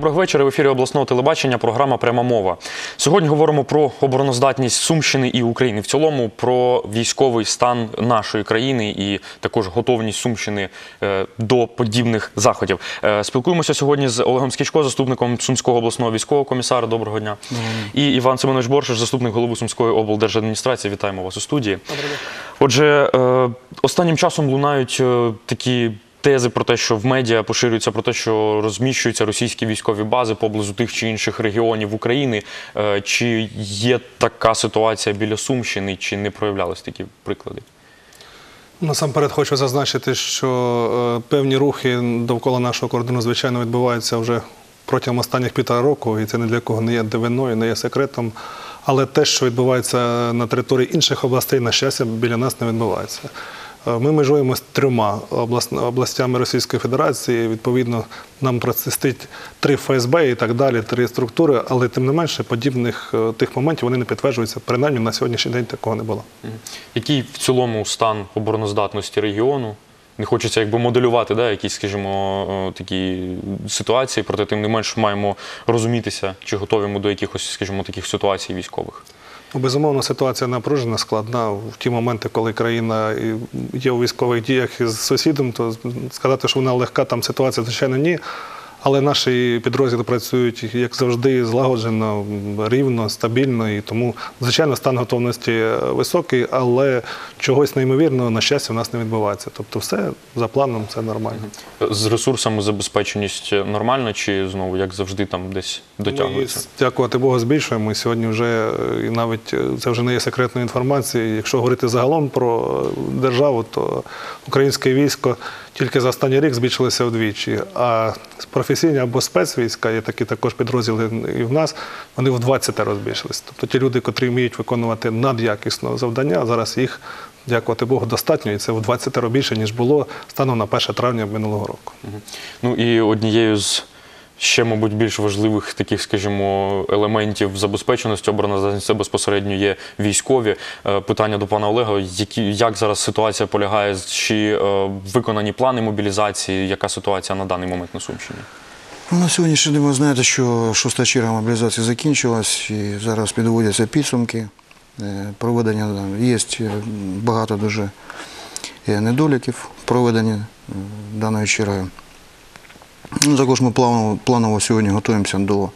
Доброго вечора. В ефірі обласного телебачення. Програма Пряма мова. Сьогодні говоримо про обороноздатність Сумщини і України в цілому, про військовий стан нашої країни і також готовність Сумщини е, до подібних заходів. Е, Спілкуємося сьогодні з Олегом Скічко, заступником Сумського обласного військового комісара. Доброго дня. І Іван Семенович Боршиш, заступник голови Сумської облдержадміністрації. Вітаємо вас у студії. Отже, е, останнім часом лунають такі. Тези про те, що в медіа поширюються про те, що розміщуються російські військові бази поблизу тих чи інших регіонів України. Е, Чи є така ситуація біля Сумщини, чи не проявлялись такі приклади? Насамперед хочу зазначити, що е, певні рухи довкола нашого кордону, звичайно, відбуваються вже протягом останніх півтора року, і це ні для кого не є дивиною, не є секретом. Але те, що відбувається на території інших областей, на щастя, біля нас не відбувається. Е, Ми межуємо з трьома облас- областями Російської Федерації. Відповідно, нам протистить три ФСБ і так далі, три структури, але тим не менше подібних е, тих моментів вони не підтверджуються. Принаймні на сьогоднішній день такого не було. Який в цілому стан обороноздатності регіону? Не хочеться якби моделювати да, якісь, скажімо, е, такі ситуації, проте тим не менш маємо розумітися, чи готові ми до якихось, скажімо, таких ситуацій військових. Ну, Безумовно, ситуація напружена, складна. В ті моменти, коли країна є у військових діях із сусідом, то сказати, що вона легка, там ситуація, звичайно, ні. Але наші підрозділи працюють, як завжди, злагоджено, рівно, стабільно. І тому, звичайно, стан готовності е, високий, але чогось неймовірного, на щастя, у нас не відбувається. Тобто, все за планом, це нормально. З ресурсами забезпеченість нормальна, чи знову, як завжди, там десь дотягується? Ми, дякувати Богу, збільшуємо. І сьогодні вже е, і навіть е, це вже не є секретною інформацією. Якщо говорити загалом про державу, то українське військо тільки за останній рік збільшилися вдвічі. А професійні або спецвійська, є такі також підрозділи і в нас, вони в 20 розбільшилися. збільшилися. Тобто ті люди, котрі вміють виконувати надякісне завдання, зараз їх. Дякувати Богу, достатньо, і це в 20 разів більше, ніж було станом на 1 травня минулого року. Ну і однією з ще, мабуть, більш важливих таких, скажімо, елементів забезпеченості обороноздатності це безпосередньо є військові. Е, Питання до пана Олега: які як зараз ситуація полягає? Чи е, виконані плани мобілізації? Яка ситуація на даний момент на Сумщині? Ну, На сьогоднішній день ви знаєте, що шоста черга мобілізації закінчилась і зараз підводяться підсумки е, проведення. Є багато дуже недоліків проведення даної черги. Ну, Також ми планово, планово сьогодні готуємося до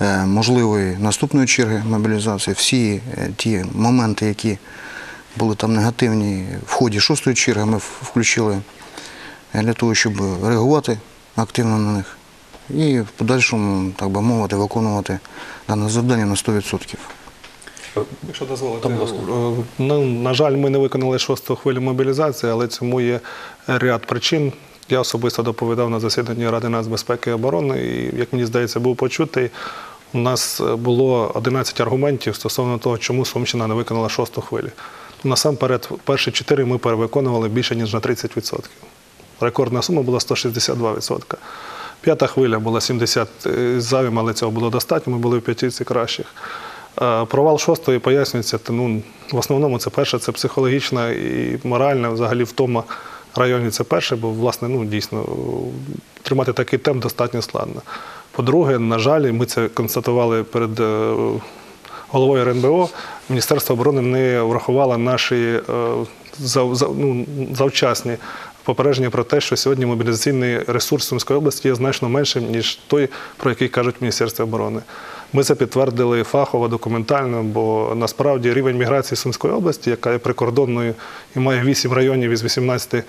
е, можливої наступної черги мобілізації. Всі е, ті моменти, які були там негативні в ході шостої черги, ми включили для того, щоб реагувати активно на них і в подальшому, так би мовити, виконувати дане завдання на 100%. Якщо дозволите, е, ну, на жаль, ми не виконали шосту хвилю мобілізації, але цьому є ряд причин. Я особисто доповідав на засіданні Ради нацбезпеки і оборони, і, як мені здається, був почутий. У нас е, було 11 аргументів стосовно того, чому Сумщина не виконала шосту хвилю. Насамперед, перші чотири ми перевиконували більше, ніж на 30%. Рекордна сума була 162%. П'ята хвиля була 70 завім, але цього було достатньо, ми були в п'ятірці кращих. Е, Провал шостої пояснюється, ну, в основному це перше, це психологічна і моральна, взагалі втома районі це перше, бо власне ну, дійсно тримати такий темп достатньо складно. По-друге, на жаль, ми це констатували перед е, головою РНБО, Міністерство оборони не врахувало наші е, зав- зав- ну, завчасні попередження про те, що сьогодні мобілізаційний ресурс Сумської області є значно меншим, ніж той, про який кажуть в Міністерстві оборони. Ми це підтвердили фахово, документально, бо насправді рівень міграції Сумської області, яка є прикордонною і має 8 районів із 18 е,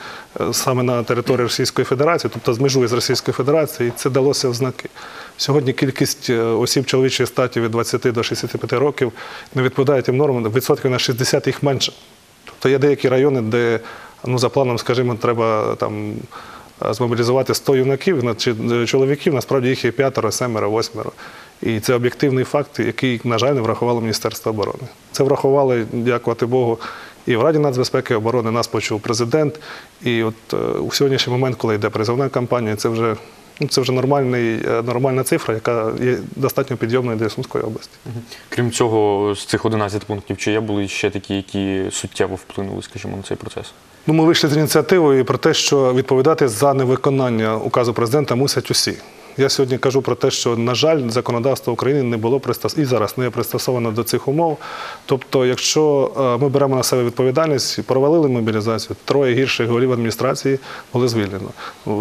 саме на території Російської Федерації, тобто змежує з Російською Федерацією, і це далося в знаки. Сьогодні кількість е, осіб чоловічої статі від 20 до 65 років не відповідає тим нормам, відсотків на 60 їх менше. Тобто є деякі райони, де ну, за планом, скажімо, треба там е, змобілізувати 100 юнаків чи чоловіків, насправді їх є п'ятеро, семеро, восьмеро. І це об'єктивний факт, який, на жаль, не врахувало Міністерство оборони. Це врахували, дякувати Богу, і в Раді нацбезпеки і оборони нас почув президент. І от е, у сьогоднішній момент, коли йде призовна кампанія, це вже, ну, це вже нормальний, е, нормальна цифра, яка є достатньо підйомною для Сумської області. Крім цього, з цих 11 пунктів, чи є були ще такі, які суттєво вплинули, скажімо, на цей процес? Ну, ми вийшли з ініціативою про те, що відповідати за невиконання указу президента мусять усі. Я сьогодні кажу про те, що, на жаль, законодавство України не було пристосовано і зараз не пристосовано до цих умов. Тобто, якщо е, ми беремо на себе відповідальність, провалили мобілізацію, троє гірших голів адміністрації були звільнено.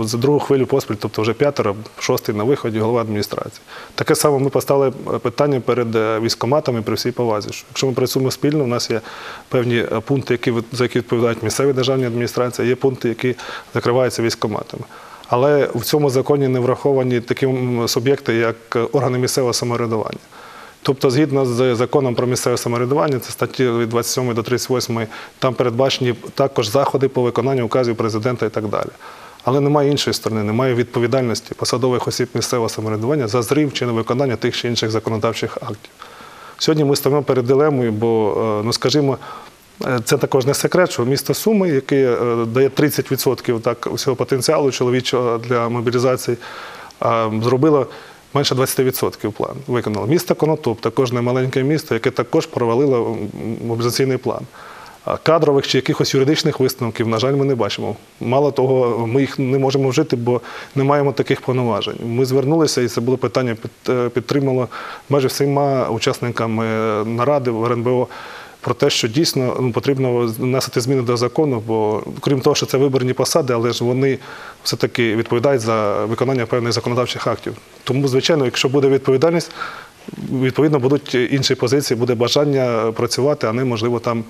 За другу хвилю поспіль, тобто вже п'ятеро, шостий на виході голова адміністрації. Таке саме ми поставили е, питання перед е, військоматами при всій повазі. що Якщо ми працюємо спільно, у нас є певні пункти, які, за які відповідають місцеві державні адміністрації, є пункти, які закриваються військоматами. Але в цьому законі не враховані такі суб'єкти, як е, органи місцевого самоврядування. Тобто, згідно з законом про місцеве самоврядування, це статті від 27 до 38, там передбачені також заходи по виконанню указів президента і так далі. Але немає іншої сторони, немає відповідальності посадових осіб місцевого самоврядування за зрив чи невиконання тих чи інших законодавчих актів. Сьогодні ми стоїмо перед дилемою, бо, е, ну скажімо, це також не секрет, що місто Суми, яке е, дає 30% так, усього потенціалу чоловічого для мобілізації, зробило менше 20% план. Виконало. Місто Конотоп, також не маленьке місто, яке також провалило мобілізаційний план. Кадрових чи якихось юридичних висновків, на жаль, ми не бачимо. Мало того, ми їх не можемо вжити, бо не маємо таких повноважень. Ми звернулися, і це було питання е, підтримало майже всіма учасниками е, наради в РНБО про те, що дійсно ну, потрібно вносити зміни до закону, бо крім того, що це виборні посади, але ж вони все-таки відповідають за виконання певних законодавчих актів. Тому, звичайно, якщо буде відповідальність, відповідно будуть інші позиції, буде бажання працювати, а не можливо там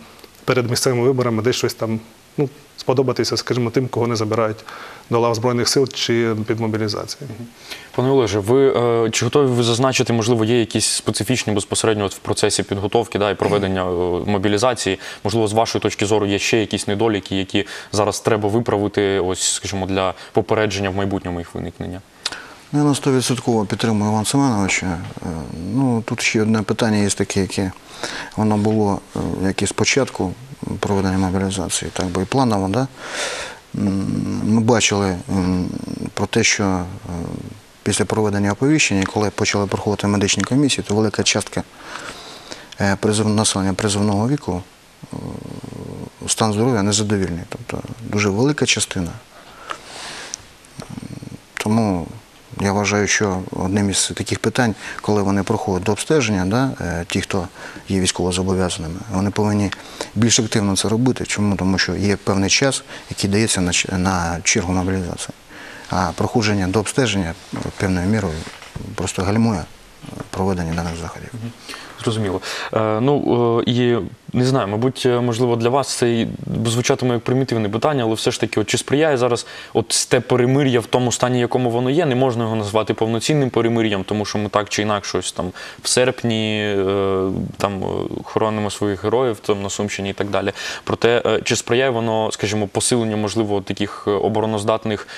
перед місцевими виборами десь щось там ну, сподобатися, скажімо, тим, кого не забирають до лав Збройних сил чи під мобілізацію. Пане Олеже, ви е, чи готові ви зазначити, можливо, є якісь специфічні безпосередньо от в процесі підготовки да, і проведення е, мобілізації? Можливо, з вашої точки зору є ще якісь недоліки, які зараз треба виправити, ось, скажімо, для попередження в майбутньому їх виникнення? Ну, Я на 100% підтримую Івана Семеновича. Е, Ну, тут ще одне питання є таке, яке воно було як і спочатку проведення мобілізації, так би і планово. Да? Ми бачили про те, що е, після проведення оповіщення, коли почали проходити медичні комісії, то велика частка е, населення призовного віку е, стан здоров'я незадовільний. Тобто дуже велика частина. Тому я вважаю, що одним із таких питань, коли вони проходять до обстеження, да, е, ті, хто є військовозобов'язаними, вони повинні більш активно це робити. Чому? Тому що є певний час, який дається на, на чергу мобілізації. А проходження до обстеження певною мірою просто гальмує е, проведення даних заходів. Зрозуміло. Е, ну і не знаю, мабуть, е, можливо, для вас це звучатиме як примітивне питання, але все ж таки, от чи сприяє зараз от те перемир'я в тому стані, якому воно є, не можна його назвати повноцінним перемир'ям, тому що ми так чи інакше ось там в серпні е, там е, хоронимо своїх героїв там на Сумщині і так далі. Проте, чи сприяє воно, скажімо, посиленню, можливо, таких обороноздатних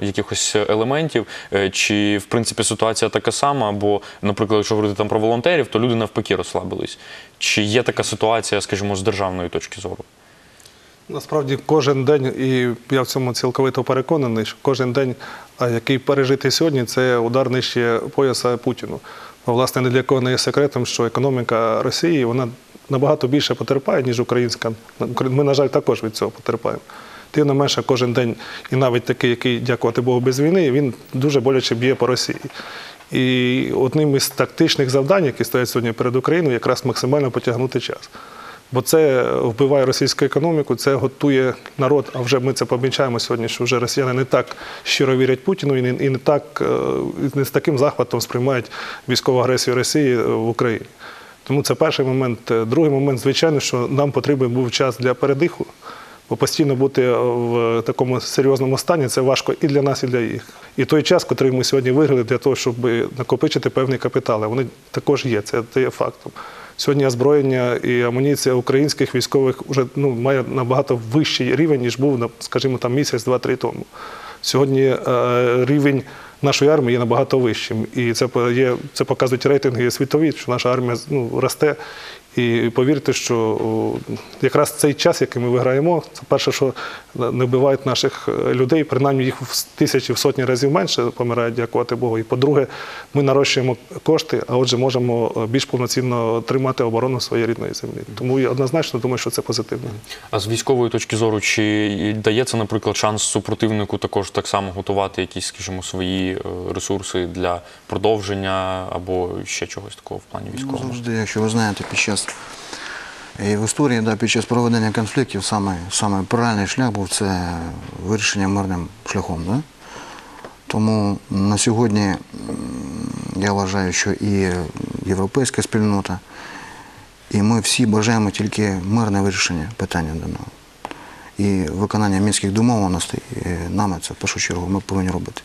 якихось елементів, чи в принципі ситуація така сама, бо, наприклад, якщо говорити там про волонтерів, то люди навпаки розслабились. Чи є така ситуація, скажімо, з державної точки зору? Насправді кожен день, і я в цьому цілковито переконаний, що кожен день, який пережитий сьогодні, це удар нижче пояса Путіну. Власне, ні для кого не є секретом, що економіка Росії вона набагато більше потерпає, ніж українська. Ми, на жаль, також від цього потерпаємо. Тим не менше, кожен день, і навіть такий, який, дякувати Богу, без війни, він дуже боляче б'є по Росії. І одним із тактичних завдань, які стоять сьогодні перед Україною, якраз максимально потягнути час. Бо це вбиває російську економіку, це готує народ. А вже ми це помічаємо сьогодні, що вже росіяни не так щиро вірять Путіну і не, і не так е, не з таким захватом сприймають військову агресію Росії е, в Україні. Тому це перший момент. Е, Другий момент, звичайно, що нам потрібен був час для передиху. Постійно бути в такому серйозному стані це важко і для нас, і для їх. І той час, який ми сьогодні виграли для того, щоб накопичити певні капітали, вони також є, це, є фактом. Сьогодні озброєння і амуніція українських військових вже ну, має набагато вищий рівень, ніж був, скажімо, там місяць, два-три тому. Сьогодні е, рівень нашої армії є набагато вищим. І це, є, це показують рейтинги світові, що наша армія ну, росте. І повірте, що якраз цей час, який ми виграємо, це перше, що не вбивають наших е, людей, принаймні їх в тисячі, в сотні разів менше помирають, дякувати Богу. І по-друге, ми нарощуємо кошти, а отже, можемо е, більш повноцінно тримати оборону своєї рідної землі. Тому я однозначно думаю, що це позитивно. А з військової точки зору, чи дається, наприклад, шанс супротивнику також так само готувати якісь, скажімо, свої е, ресурси для продовження або ще чогось такого в плані Ну, військового? завжди, якщо ви знаєте, під час і в історії, да, під час проведення конфліктів саме, правильний шлях був це вирішення мирним шляхом. Да? Тому на сьогодні я вважаю, що і європейська спільнота, і ми всі бажаємо тільки мирне вирішення питання даного. І виконання мінських е, нами це в першу чергу ми повинні робити.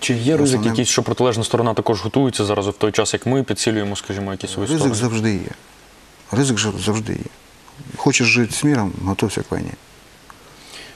Чи є ризик Основним- якийсь, що протилежна сторона також готується зараз в той час, як ми підсилюємо, скажімо, якісь свої Ризик сторони? завжди є. Ризик завжди є. Хочеш жити з міром, готовся к війні.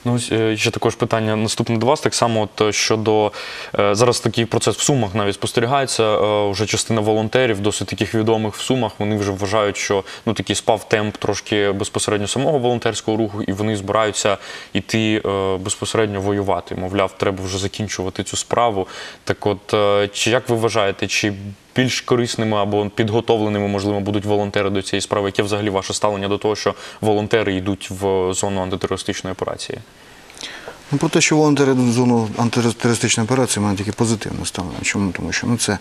Ну, е, ще також питання наступне до вас. Так само, от е, щодо е, зараз такий процес в Сумах навіть спостерігається. Вже частина волонтерів, досить таких відомих в Сумах, вони вже вважають, що ну такий спав темп трошки безпосередньо самого волонтерського руху, і вони збираються йти безпосередньо воювати. Мовляв, треба вже закінчувати цю справу. Так, от чи як ви вважаєте, чи більш корисними або підготовленими, можливо, будуть волонтери до цієї справи? Яке взагалі ваше ставлення до того, що волонтери йдуть в зону антитерористичної операції? Ну, про те, що волонтери в зону антитерористичної операції, в мене тільки позитивне ставлення. Чому? Тому що ну, це,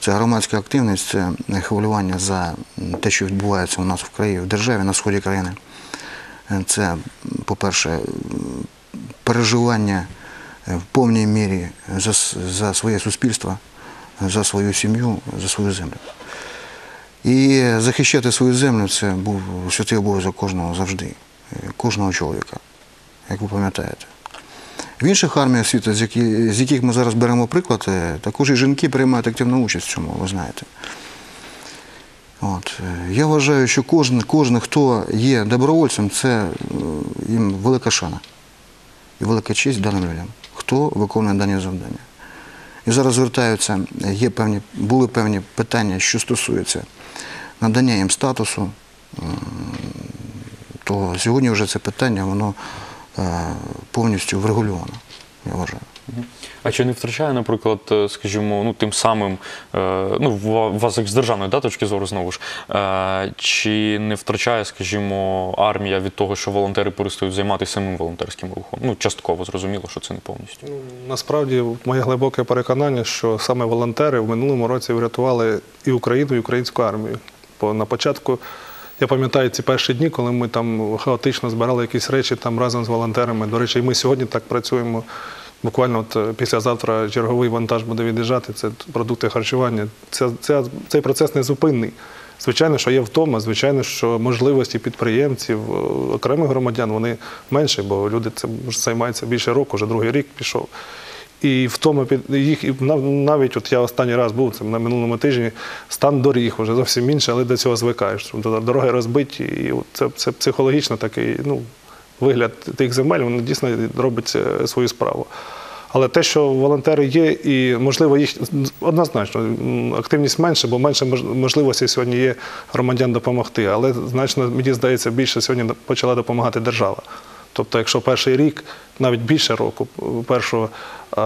це громадська активність, це хвилювання за те, що відбувається у нас в країні, в державі, на сході країни. Це, по-перше, переживання в повній мірі за, за своє суспільство, за свою сім'ю, за свою землю. І захищати свою землю це був святий обов'язок кожного завжди, кожного чоловіка, як ви пам'ятаєте. В інших арміях світу, з яких ми зараз беремо приклад, е, також і жінки приймають активну участь в цьому, ви знаєте. От. е, Я вважаю, що кожен, кожен, хто є добровольцем, це е, їм велика шана і велика честь даним людям, хто виконує дані завдання. І зараз звертаються, є певні, були певні питання, що стосуються надання їм статусу, то сьогодні вже це питання воно е, повністю врегульовано, я вважаю. А чи не втрачає, наприклад, е, скажімо, ну тим самим, е, ну ва- вас як з державної да, точки зору знову ж, е, чи не втрачає, скажімо, армія від того, що волонтери перестають займатися самим волонтерським рухом? Ну, частково зрозуміло, що це не повністю. Насправді, моє глибоке переконання, що саме волонтери в минулому році врятували і Україну, і українську армію. Бо на початку, я пам'ятаю ці перші дні, коли ми там хаотично збирали якісь речі там разом з волонтерами. До речі, і ми сьогодні так працюємо. Буквально от е, післязавтра черговий вантаж буде від'їжджати, це продукти харчування. Це, це, цей процес незупинний. Звичайно, що є втома, звичайно, що можливості підприємців, е, окремих громадян вони менші, бо люди цим займаються більше року, вже другий рік пішов. І втома під їх і навіть от я останній раз був це на минулому тижні. Стан доріг вже зовсім інший, але до цього звикаєш. Тобто Дороги розбиті, і це, це психологічно такий ну, вигляд тих земель, воно дійсно робить е, свою справу. Але те, що волонтери є, і можливо їх однозначно активність менше, бо менше мож- можливостей сьогодні є громадян допомогти. Але значно мені здається, більше сьогодні почала допомагати держава. Тобто, якщо перший рік, навіть більше року, першого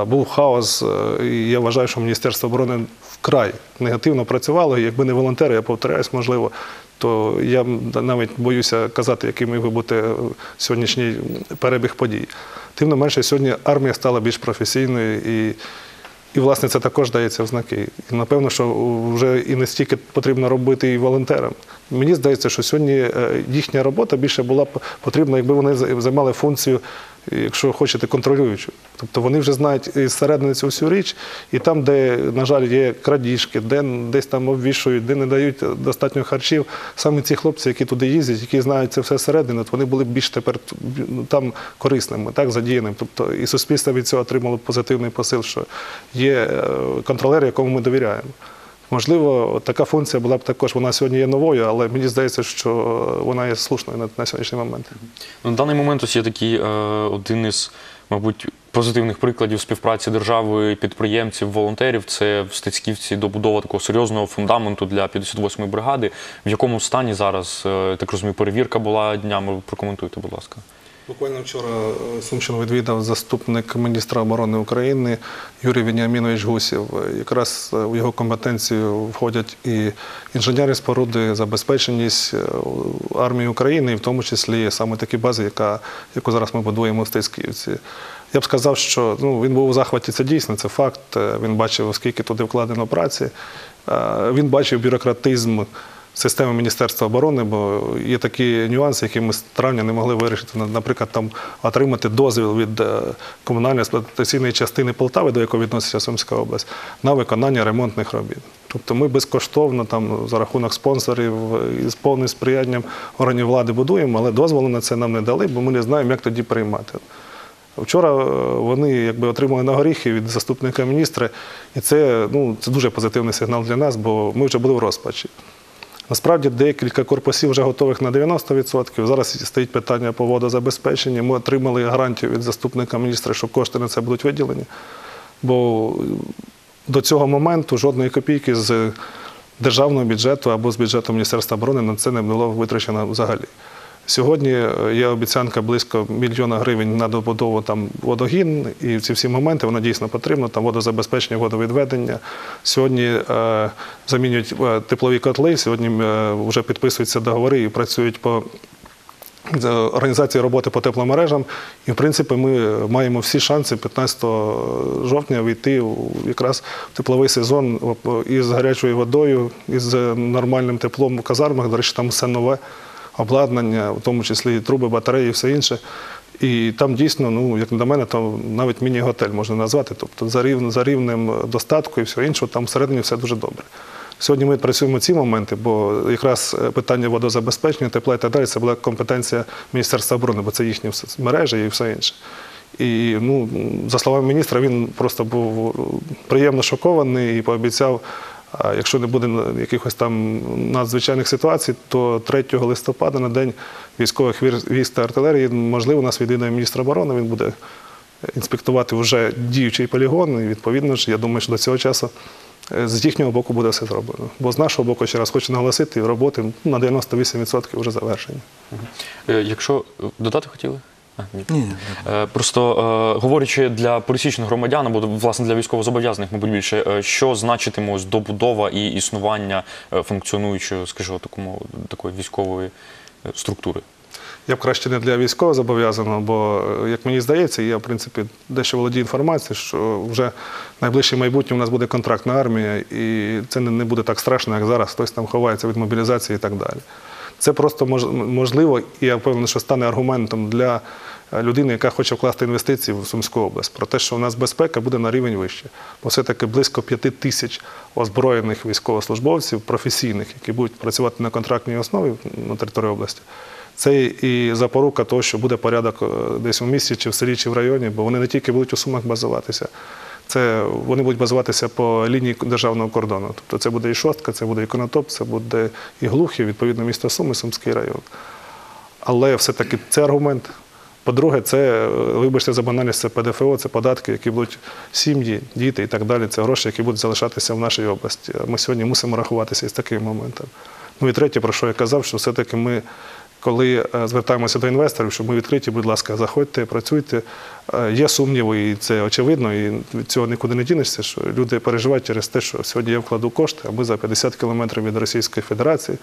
був хаос, е, і я вважаю, що Міністерство оборони вкрай негативно працювало. І якби не волонтери, я повторяюсь, можливо, то я навіть боюся казати, який міг би бути е, сьогоднішній перебіг подій. Тим не менше, сьогодні армія стала більш професійною і. І, власне, це також дається в знаки. І напевно, що вже і не стільки потрібно робити і волонтерам. Мені здається, що сьогодні е, їхня робота більше була б потрібна, якби вони займали функцію, якщо хочете, контролюючу. Тобто вони вже знають із середини цю всю річ, і там, де, на жаль, є крадіжки, де десь там обвішують, де не дають достатньо харчів, саме ці хлопці, які туди їздять, які знають це все зсередини, от вони були більш тепер ну, там корисними, так, задіяними. Тобто і суспільство від цього отримало позитивний посил, що є е, контролер, якому ми довіряємо. Можливо, така функція була б також, вона сьогодні є новою, але мені здається, що вона є слушною на, на сьогоднішній момент. На даний момент ось є такий е, один із, мабуть, позитивних прикладів співпраці держави, підприємців, волонтерів це в Стецьківці добудова такого серйозного фундаменту для 58-ї бригади. В якому стані зараз е, так розумію, перевірка була днями. Прокоментуйте, будь ласка. Буквально вчора е, Сумщину відвідав заступник міністра оборони України Юрій Веніамінович Гусів. Е, Якраз е, в його компетенцію входять і інженерні споруди, забезпеченість армії України, і в тому числі саме такі бази, яка, яку зараз ми будуємо в Стецьківці. Я б сказав, що ну, він був у захваті, це дійсно, це факт. Він бачив, скільки туди вкладено праці. Він бачив бюрократизм системи Міністерства оборони, бо є такі нюанси, які ми з травня не могли вирішити. Наприклад, там отримати дозвіл від е, комунальної експлуатаційної частини Полтави, до якої відноситься Сумська область, на виконання ремонтних робіт. Тобто ми безкоштовно там за рахунок спонсорів е, і з повним сприянням органів влади будуємо, але дозволу на це нам не дали, бо ми не знаємо, як тоді приймати. Вчора е, вони якби отримали на горіхи від заступника міністра, і це, ну, це дуже позитивний сигнал для нас, бо ми вже були в розпачі. Насправді декілька корпусів вже готових на 90%. Зараз стоїть питання по водозабезпеченню. Ми отримали гарантію від заступника міністра, що кошти на це будуть виділені. Бо до цього моменту жодної копійки з державного бюджету або з бюджету Міністерства оборони на це не було витрачено взагалі. Сьогодні е, є обіцянка близько мільйона гривень на добудову там водогін, і ці всі моменти воно дійсно потрібно. Там водозабезпечення, водовідведення. Сьогодні е, замінюють е, теплові котли. Сьогодні е, вже підписуються договори і працюють по організації роботи по тепломережам. І, в принципі, ми маємо всі шанси 15 жовтня війти у якраз в тепловий сезон із гарячою водою, із нормальним теплом в казармах. До речі, там все нове обладнання, в тому числі труби, батареї і все інше. І там дійсно, ну як на мене, то навіть міні-готель можна назвати. Тобто за рівнем, за рівнем достатку і всього іншого, там всередині все дуже добре. Сьогодні ми працюємо ці моменти, бо якраз е, питання водозабезпечення, тепла і так далі, це була компетенція Міністерства оборони, бо це їхні все- мережі і все інше. І ну, за словами міністра, він просто був приємно шокований і пообіцяв, якщо не буде якихось там надзвичайних ситуацій, то 3 листопада на день військових військ та артилерії, можливо, нас відвідає міністр оборони, він буде інспектувати вже діючий полігон. І відповідно ж, я думаю, що до цього часу е, з їхнього боку буде все зроблено. Бо з нашого боку, ще раз хочу наголосити, роботи ну, на 98% вже завершені. Е, Якщо е, додати хотіли? А, ні. Ні, ні. Е, Просто е, говорячи для пересічних громадян, або власне для військовозобов'язаних, мабуть, більше, е, що значитиме ось добудова і існування функціонуючої, скажімо, такому такої військової структури. Я б краще не для військового зобов'язаного, бо, як мені здається, я, в принципі, дещо володію інформацією, що вже в найближче майбутнє у нас буде контрактна армія, і це не не буде так страшно, як зараз. Хтось там ховається від мобілізації і так далі. Це просто мож- можливо, і я впевнений, що стане аргументом для е, людини, яка хоче вкласти інвестиції в Сумську область, про те, що у нас безпека буде на рівень вище. Бо все-таки близько п'яти тисяч озброєних військовослужбовців, професійних, які будуть працювати на контрактній основі на території області. Це і запорука того, що буде порядок е, десь у місті, чи в селі, чи в районі, бо вони не тільки будуть у сумах базуватися. Це вони будуть базуватися по лінії державного кордону. Тобто це буде і шостка, це буде і Конотоп, це буде і Глухів, відповідно, місто Суми, Сумський район. Але все-таки це аргумент. По-друге, це, вибачте за банальність, це ПДФО, це податки, які будуть сім'ї, діти і так далі. Це гроші, які будуть залишатися в нашій області. Ми сьогодні мусимо рахуватися із таким моментом. Ну і третє, про що я казав, що все-таки ми, коли е, звертаємося до інвесторів, щоб ми відкриті, будь ласка, заходьте, працюйте. Е, Є сумніви, і це очевидно, і від цього нікуди не дінешся, що люди переживають через те, що сьогодні я вкладу кошти, а ми за 50 кілометрів від Російської Федерації.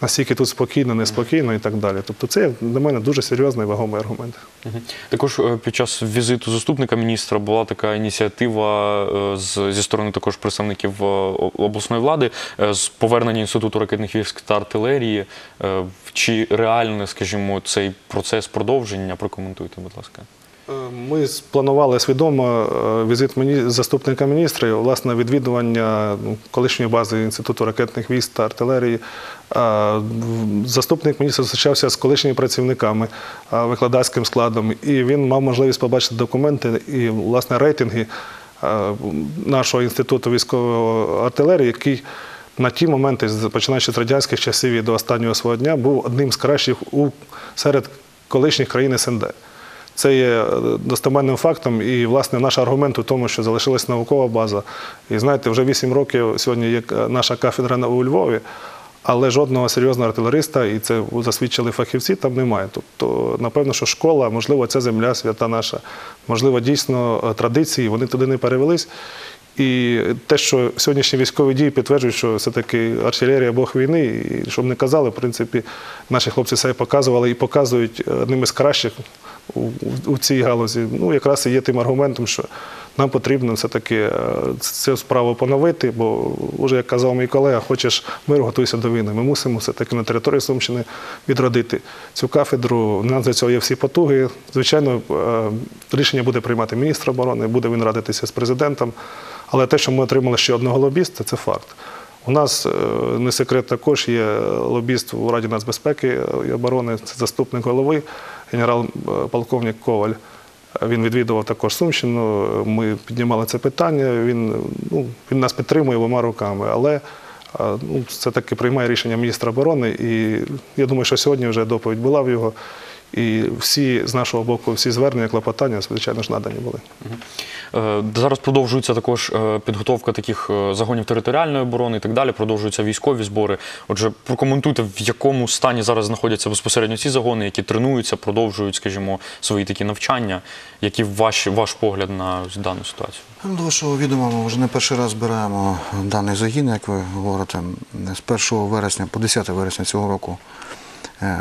Настільки тут спокійно, неспокійно і так далі. Тобто, це для мене дуже серйозний вагомий аргумент. Також е, під час візиту заступника міністра була така ініціатива е, зі сторони також представників е, обласної влади з повернення інституту ракетних військ та артилерії. Чи реальний, скажімо, цей процес продовження? Прокоментуйте, будь ласка. Ми спланували свідомо е, візит заступника міністра, власне, відвідування ну, колишньої бази Інституту ракетних військ та артилерії. Заступник міністра зустрічався з колишніми працівниками, викладацьким складом, і він мав можливість побачити документи і, власне, рейтинги нашого інституту військової артилерії, який на ті моменти, починаючи з радянських часів і до останнього свого дня, був одним з кращих у, серед колишніх країн СНД. Це є е, достеменним фактом, і власне наш аргумент у тому, що залишилась наукова база. І знаєте, вже 8 років сьогодні є е, наша кафедра у Львові, але жодного серйозного артилериста, і це засвідчили фахівці, там немає. Тобто, напевно, що школа, можливо, це земля свята наша, можливо, дійсно е, традиції, вони туди не перевелись. І те, що сьогоднішні військові дії підтверджують, що все-таки артилерія Бог війни, і щоб не казали, в принципі, наші хлопці себе показували і показують е, одним із кращих у, у- у цій галузі. Ну, якраз і є тим аргументом, що нам потрібно все-таки е, цю справу поновити, бо вже як казав мій колега, хочеш миру, готуйся до війни. Ми мусимо все-таки на території Сумщини відродити цю кафедру. У нас для цього є всі потуги. Звичайно, е, рішення буде приймати міністр оборони, буде він радитися з президентом. Але те, що ми отримали ще одного лобіста, це факт. У нас е, не секрет також є лобіст у Раді нацбезпеки і оборони, це заступник голови, генерал-полковник Коваль. Він відвідував також Сумщину. Ми піднімали це питання. Він, ну, він нас підтримує обома руками, але а, ну, це таки приймає рішення міністра оборони. І я думаю, що сьогодні вже доповідь була в його. І всі з нашого боку, всі звернення, клопотання, звичайно ж, надані були. Е, Зараз продовжується також е, підготовка таких е, загонів територіальної оборони і так далі. Продовжуються військові збори. Отже, прокоментуйте, в якому стані зараз знаходяться безпосередньо ці загони, які тренуються, продовжують, скажімо, свої такі навчання. Який ваш, ваш погляд на дану ситуацію? Ну, До вашого відома ми вже не перший раз збираємо даний загін, як ви говорите. З 1 вересня по 10 вересня цього року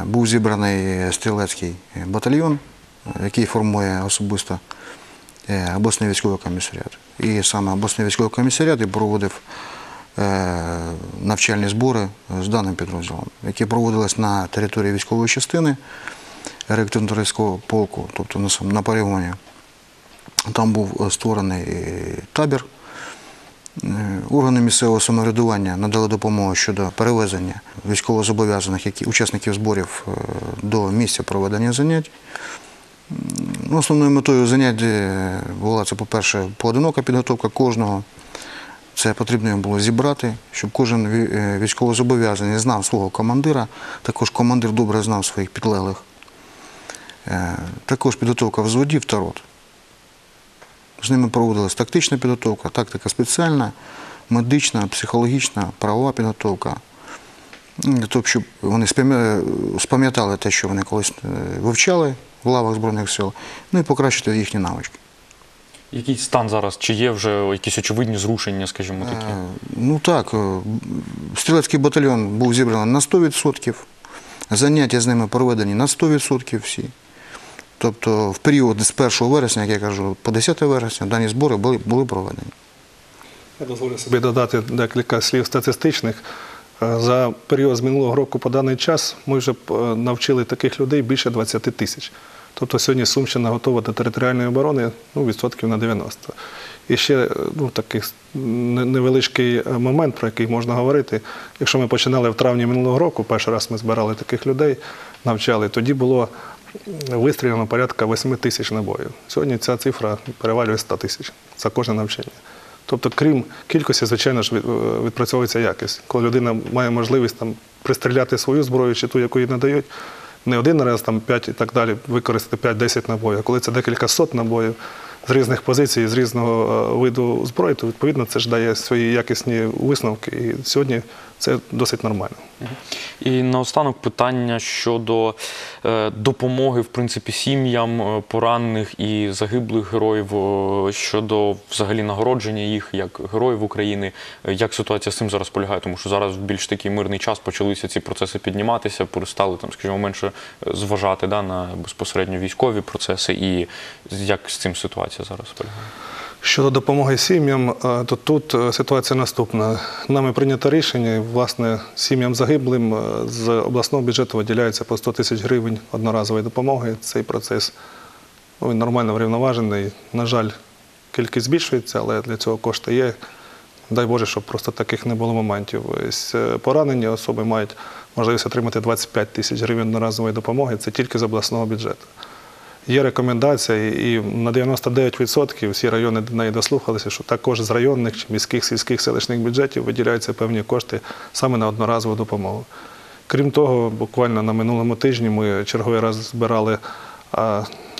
був зібраний стрілецький батальйон, е, який формує особисто е, обласний військовий комісаріат. І саме обласний військовий комісаріат проводив е, навчальні збори з даним підрозділом, які проводились на території військової частини ректорського полку, тобто на полігоні. Там був е, створений е, табір. Е, Органи місцевого самоврядування надали допомогу щодо перевезення військовозобов'язаних учасників зборів е, до місця проведення занять. Ну, Основною метою занять е, була це, по-перше, поодинока підготовка кожного. Це потрібно його було зібрати, щоб кожен військовозобов'язаний знав свого командира, також командир добре знав своїх підлеглих. Також підготовка взводів та рот. З ними проводилась тактична підготовка, тактика спеціальна, медична, психологічна, правова підготовка. Ну, Для того, щоб вони спам'я- спам'ятали те, що вони колись е, вивчали в лавах Збройних сил, ну і покращити їхні навички. Який стан зараз? Чи є вже якісь очевидні зрушення, скажімо такі? Е, Ну так, е, стрілецький батальйон був зібраний на 100%, заняття з ними проведені на 100% всі. Тобто в період з 1 вересня, як я кажу, по 10 вересня дані збори були, були проведені. Я дозволю собі додати декілька слів статистичних. Е, За період з минулого року по даний час ми вже е, навчили таких людей більше 20 тисяч. Тобто сьогодні Сумщина готова до територіальної оборони ну, відсотків на 90. І ще е, ну, такий невеличкий момент, про який можна говорити. Якщо ми починали в травні минулого року, перший раз ми збирали таких людей, навчали, тоді було вистріляно порядка 8 тисяч набоїв. Сьогодні ця цифра перевалює 100 тисяч за кожне навчання. Тобто, крім кількості, звичайно ж, е, відпрацьовується якість. Коли людина має можливість там пристріляти свою зброю чи ту, яку їй надають, не один раз, там 5 і так далі, використати 5-10 набоїв, а коли це декілька сот набоїв з різних позицій, з різного е, виду зброї, то відповідно це ж дає свої якісні висновки. І сьогодні це досить нормально. І наостанок питання щодо е, допомоги, в принципі, сім'ям е, поранених і загиблих героїв, щодо взагалі нагородження їх як героїв України. Як ситуація з цим зараз полягає? Тому що зараз в більш такий мирний час почалися ці процеси підніматися, перестали там, скажімо, менше зважати да, на безпосередньо військові процеси. І як з цим ситуація зараз полягає? Щодо допомоги сім'ям, е, то тут е, ситуація наступна. Нами прийнято рішення, і, власне, сім'ям загиблим е, з обласного бюджету виділяється по 100 тисяч гривень одноразової допомоги. Цей процес він нормально врівноважений. На жаль, кількість збільшується, але для цього кошти є. Дай Боже, щоб просто таких не було моментів. Поранені особи мають можливість отримати 25 тисяч гривень одноразової допомоги. Це тільки з обласного бюджету. Є рекомендація, і на 99% всі райони до неї дослухалися, що також з районних чи міських, сільських, селищних бюджетів виділяються певні кошти саме на одноразову допомогу. Крім того, буквально на минулому тижні ми черговий раз збирали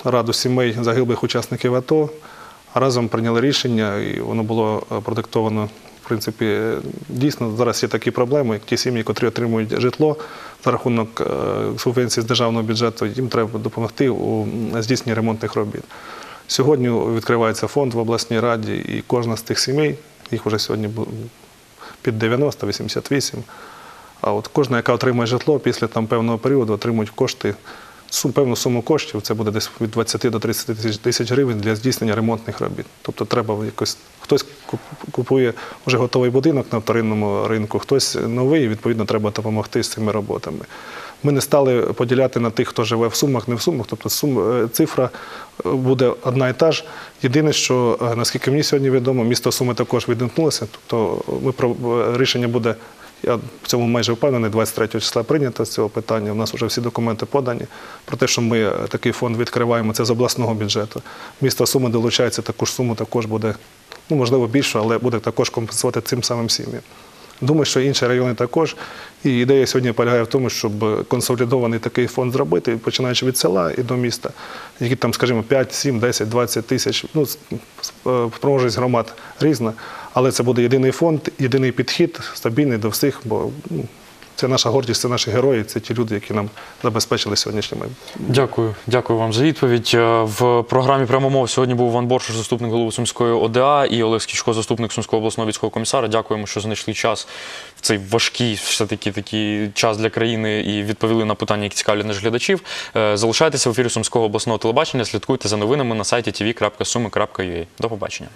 раду сімей загиблих учасників АТО. Разом прийняли рішення, і воно було е, продиктовано. В принципі, дійсно зараз є такі проблеми. Ті сім'ї, котрі отримують житло за рахунок е, субвенцій з державного бюджету, їм треба допомогти у здійсненні ремонтних робіт. Сьогодні відкривається фонд в обласній раді, і кожна з тих сімей, їх вже сьогодні під 90, 88. А от кожна, яка отримує житло, після там певного періоду отримують кошти, сум, певну суму коштів, це буде десь від 20 до 30 тисяч, тисяч гривень для здійснення ремонтних робіт. Тобто треба якось хтось купує вже готовий будинок на вторинному ринку, хтось новий, відповідно треба допомогти з цими роботами. Ми не стали поділяти на тих, хто живе в сумах, не в сумах. Тобто сум, е, цифра е, буде одна і та ж. Єдине, що е, наскільки мені сьогодні відомо, місто Суми також відімкнулося. Тобто ми рішення буде. Я в цьому майже впевнений, 23 числа прийнято з цього питання. У нас вже всі документи подані. Про те, що ми е, такий фонд відкриваємо, це з обласного бюджету. Місто Суми долучається, таку ж суму також буде, ну можливо, більше, але буде також компенсувати цим самим сім'ям. Думаю, що інші райони також. І ідея сьогодні полягає в тому, щоб консолідований такий фонд зробити, починаючи від села і до міста, які там, скажімо, 5, 7, 10, 20 тисяч. Ну, е, спроможність громад різна, але це буде єдиний фонд, єдиний підхід, стабільний до всіх, бо ну, це наша гордість, це наші герої, це ті люди, які нам забезпечили сьогоднішнє майбутнє. Дякую, дякую вам за відповідь. Е, В програмі прямо мов сьогодні був Іван Боршуш, заступник голови Сумської ОДА, і Олег Скічко, заступник Сумського обласного військового комісара. Дякуємо, що знайшли час в цей важкий все-таки такий час для країни і відповіли на питання, які цікавлять наших глядачів. Е, Залишайтеся в ефірі Сумського обласного телебачення. Слідкуйте за новинами на сайті tv.sumi.ua. До побачення.